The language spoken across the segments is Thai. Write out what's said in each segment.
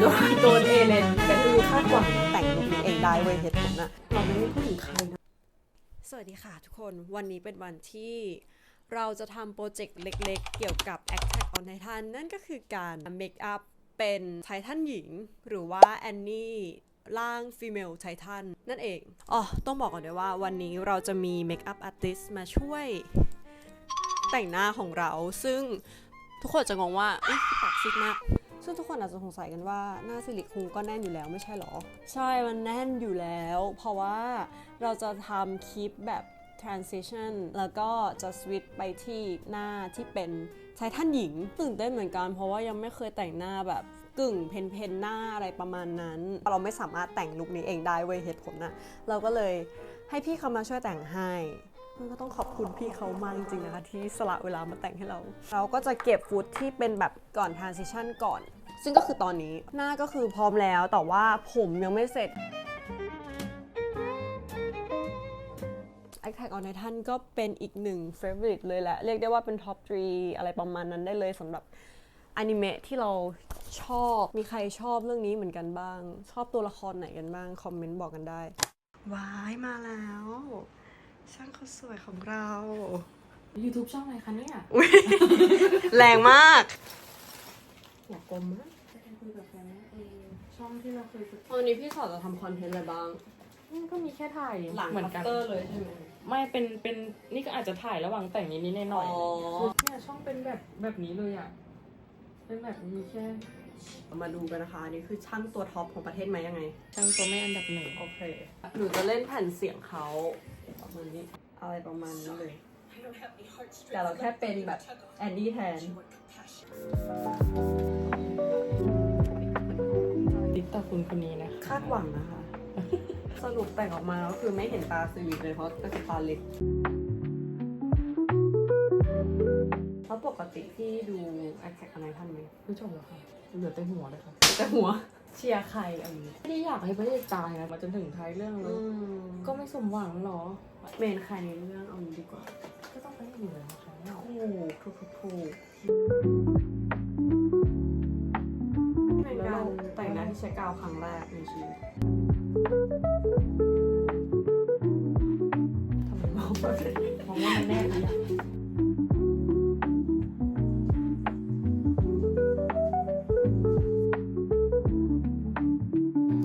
โดนโดนเอเลนกระทืบคาดหวังแต่งลุคเองได้เว้ยเหตุผลอะเราไม่ได้พูดถึงใครนะสวัสดีค่ะทุกคนวันนี้เป็นวันที่เราจะทำโปรเจกต์เล็กๆ เกี่ยวกับ Attack on Titan นั่นก็คือการเมคอัพเป็นไททันหญิง หรือว่าแอนนี่ร่าง Female Titan นั่นเอง อ๋อ ต้องบอกก่อนด้วยว่าวันนี้เราจะมีเมคอัพอาร์ติสมาช่วยแต่งหน้าของเรา ซึ่งทุกคนจะงงว่าอุ๊ยปากซิดมาก ซึ่งทุกคนอาจจะสงสัยกันว่าหน้าซิลิคูก็แน่นอยู่แล้วไม่ใช่หรอ ใช่มันแน่นอยู่แล้ว เพราะว่าเราจะทำคลิปแบบ transition แล้วก็จะสวิตช์ไปที่หน้าที่เป็นไททันหญิงตื่นเต้นเหมือนกัน เพราะว่ายังไม่เคยแต่งหน้าแบบกึ่งเพนเพนหน้าอะไรประมาณนั้น เราไม่สามารถแต่งลุคนี้เองได้เว้ยเหตุผลนะเราก็เลยให้พี่เขามาช่วยแต่งให้มัน ก็ต้องขอบคุณพี่เขามากจริงๆนะคะที่สละเวลามาแต่งให้เรา เราก็จะเก็บฟุตที่เป็นแบบก่อน transition ก่อน ซึ่งก็คือตอนนี้หน้าก็คือพร้อมแล้วแต่ว่าผมยังไม่เสร็จ Attack on Titan ก็เป็นอีกหนึ่ง favorite เลยแหละ เรียกได้ว่าเป็น top 3 อะไรประมาณนั้นได้เลยสำหรับอนิเมะที่เราชอบ มีใครชอบเรื่องนี้เหมือนกันบ้าง ชอบตัวละครไหนกันบ้าง คอมเมนต์บอกกันได้ ว้ายมาแล้ว ช่างเขาสวยของเรา YouTube ช่องอะไรคะเนี่ยแรงมาก อยากกลมมากจะได้คุยกับแฟนว่าเออช่องที่เราเคยฝึกวันนี้พี่สอนจะทำคอนเทนต์อะไรบ้างนี่ก็มีแค่ถ่ายหลังเหมือนคักัตนเตอร์เลยใช่ไหม ไม่เป็นเป็นนี่ก็อาจจะถ่ายระหว่างแต่งนิดนิดๆหน่อยๆอ๋อเนี่ยช่องเป็นแบบแบบนี้เลยอะ เป็นแบบมีแค่มาดูกันนะคะ อันนี่คือช่างตัวท็อปของประเทศไหมยังไง ช่างตัวแม่อันดับหนึ่งโอเค หนูจะเล่นแผ่นเสียงเขาประ มาณนี้อะไรประมาณนี้เลย แต่เราแค่เป็นแบบแอนดี้แทนติ๊กต่อคุณคนนี้นะคะคาดหวังนะคะ สรุปแต่งออกมาก็คือไม่เห็นตาสวีทเลยเพราะก็คือตาเล็ก ติที่ดูแอคแท็กอะไรท่านไหมผู้ชมเหรอคะเหลือแต่หัวเลยค่ะแต่หัวเชียร์ใครอันนี้ไม่ได้อยากให้พระเอกตายนะมาจนถึงท้ายเรื่องเลยก็ไม่สมหวังหรอ เมนใครในเรื่องเอางี้ดีกว่า ก็ต้องไปอยู่แล้วนะคะถูกถูกถูกถูกเป็นการแต่งหน้าที่ใช้กาวครั้งแรกในชีวิตทำไมมองไปมองว่ามันแน่หรือยั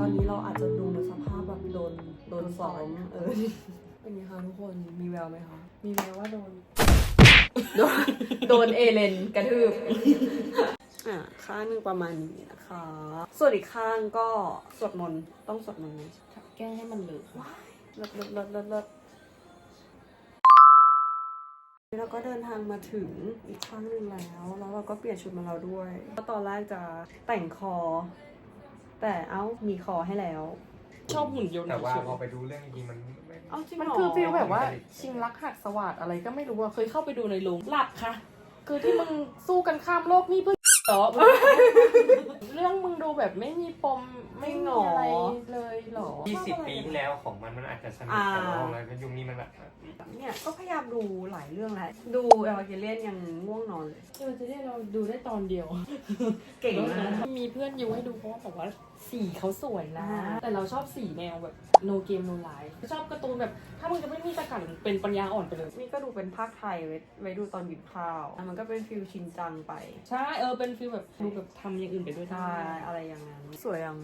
อนนี้เราอาจจะดูในสภาพแบบโดนโดนซ้อมเออเป็นไงคะทุกคนมีแววไหมคะมีแววว่าโดนโดนโดนเอเลนกระทืบอะข้างหนึงประมาณนี้นะคะ ส่วนอีกข้างก็สวดมนต์ต้องสวดมนต์ไหมแก้ให้มันเหลือเลิศเลิศเลิศเลิศเลิศเราก็เดินทางมาถึงอีกครั้งหนึ่งแล้ว แล้วเราก็เปลี่ยนชุดมาแล้วด้วยก็ตอนแรกจะแต่งคอ แต่เอ้ามีคอให้แล้ว ชอบหุ่นยนต์แต่ว่าเฉยพอไปดูเรื่องจริงๆมันไม่เอ้าจริงๆมันเหรอคือฟีลแบบว่าชิงรักหักสวัสดอะไรก็ไม่รู้อะเคยเข้าไปดูในโรงหลับค่ะ คือที่มึงสู้กันข้ามโลกนี่เพื่อ เหรอเรื่องมึงดูแบบไม่มีปมไม่มีอะไรเลยเหรอ ยี่สิบปีที่แล้วของมันมันอาจจะสนุกแต่ว่าของเราในยุคนี้มันแบบเนี่ยก็พยายามดูหลายเรื่องแล้ว ดูเอวาเกเลียนยังง่วงนอนเลย เออจะได้เราดูได้ตอนเดียว เก่งมากมีเพื่อนยูให้ดูเพราะว่าบอกว่า สีเขาสวยนะอ่าแต่เราชอบสีแนวแบบ no game no life ชอบการ์ตูนแบบ ถ้ามึงจะไม่มีตะกั่นเป็นปัญญาอ่อนไปเลย นี่ก็ดูเป็นภาคไทยไว้ไว้ดูตอนหยิบข้าวอะมันก็เป็นฟิลชินจังไป ใช่เออเป็นฟีลแบบดูแบบทำอย่างอื่นไปด้วยใช่ได้อะไรอย่างนั้น สวยยัง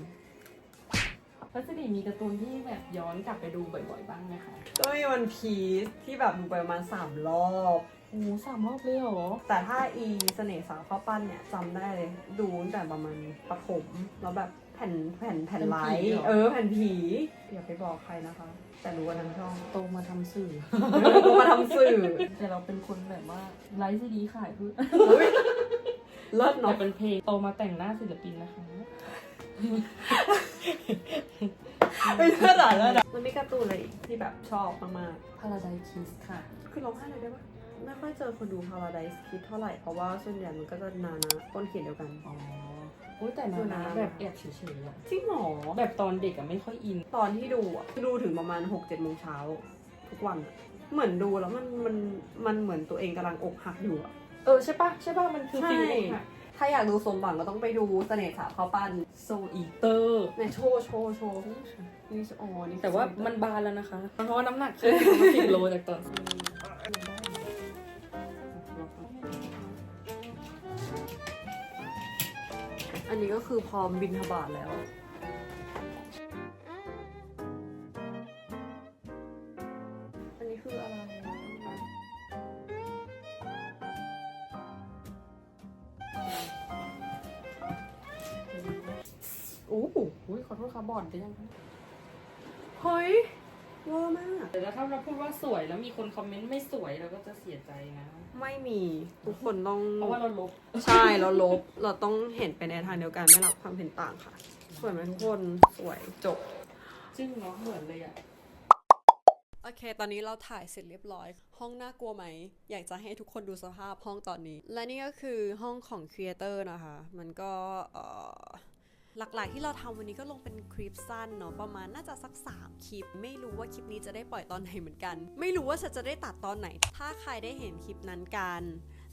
แล้วสิริมีการ์ตูนที่แบบย้อนกลับไปดูบ่อยๆบ้างไหมคะก็มีวันพีซที่แบบดูไปประมาณสามรอบ โอ้สามรอบเลยเหรอ แต่ถ้าอีเสน่ห์สาวข้าวปั้นเนี่ยจำได้เลยดูตั้งแต่ประมาณประถมแล้วแบบแผ่นแผ่นแผ่นไลท์เออแผ่นผีอย่าไปบอกใครนะคะ แต่รู้กันทั้งช่องโตมาทำสื่อกูมาทำสื่อ แต่เราเป็นคนแบบว่าไลฟ์ซีดีขายเพื่ออุ๊ยเลิศแต่เนาะเป็นเพลงโตมาแต่งหน้าศิลปินนะคะไม่เลิศอะเลิศอะมันมีการ์ตูนอะไรอีกที่แบบชอบมาก Paradise Kiss ค่ะๆคือร้องไห้เลยได้ปะไม่ค่อยเจอคนดู Paradise Kiss เท่าไหร่ เพราะว่าส่วนใหญ่มันก็จะนานะต้นเขียนเดียวกัน อ๋อ อุ้ยแต่นานาแบบแอบเฉยๆอะจริงเหรอแบบตอนเด็กอะไม่ค่อยอิน ตอนที่ดูอะดูถึงประมาณ6กเจ็ดโมงเช้าทุกวันอะเหมือนดูแล้วมันมันมันเหมือนตัวเองกำลังอกหักอยู่อะเออใช่ปะใช่ปะมันคือใช่ ฟิลอกหักถ้าอยากดูสมหวังก็ต้องไปดูเสน่ห์สาวข้าวปั้นโซอีเตอร์ในโชว์โชว์โชว์นี่อ๋อนี่แต่ว่ามันบานแล้วนะคะ เพราะว่าน้ำหนักขึ้นประมาณสิบโลจากตอน อันนี้ก็คือพร้อมบินทบาทแล้ว อันนี้คืออะไร โอ้โหขอโทษค่ะบอดได้ยังคะเฮ้ย เวอร์มาก แต่ถ้าเราพูดว่าสวยแล้วมีคนคอมเมนต์ไม่สวยเราก็จะเสียใจนะ ไม่มี ทุกคนต้อง เพราะว่าเราลบ ใช่เราลบ เราต้องเห็นไปในทางเดียวกันไม่รับความเห็นต่างค่ะ สวยไหมทุกคนสวยจบ จึ้งเนาะเหมือนเลยอะโอเค ตอนนี้เราถ่ายเสร็จเรียบร้อย ห้องน่ากลัวไหม อยากจะให้ทุกคนดูสภาพห้องตอนนี้ และนี่ก็คือห้องของครีเอเตอร์นะคะ มันก็เอ่อ หลักๆที่เราทำวันนี้ก็ลงเป็นคลิปสั้นเนาะประมาณน่าจะสัก 3 คลิป ไม่รู้ว่าคลิปนี้จะได้ปล่อยตอนไหนเหมือนกัน ไม่รู้ว่าฉันจะได้ตัดตอนไหน ถ้าใครได้เห็นคลิปนั้นกัน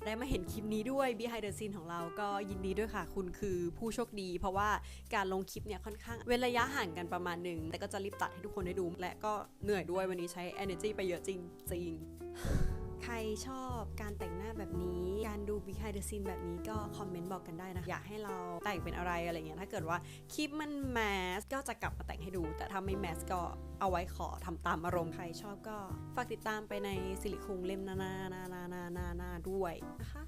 ได้มาเห็นคลิปนี้ด้วย behind the scene ของเราก็ยินดีด้วยค่ะ คุณคือผู้โชคดี เพราะว่าการลงคลิปเนี่ยค่อนข้างเว้นระยะห่างกันประมาณหนึ่งแต่ก็จะรีบตัดให้ทุกคนได้ดู และก็เหนื่อยด้วยวันนี้ใช้ energy ไปเยอะจริงจริงๆ ใครชอบการแต่งหน้าแบบนี้ การดู behind the scene แบบนี้ก็คอมเมนต์บอกกันได้นะ อยากให้เราแต่งเป็นอะไรอะไรเงี้ยถ้าเกิดว่าคลิปมันแมสก็จะกลับมาแต่งให้ดู แต่ถ้าไม่แมสก็เอาไว้ขอทำตามอารมณ์ใครชอบก็ ฝากติดตามไปในสิริคุงเล่มนานานานานาหน้าาด้วยนะคะ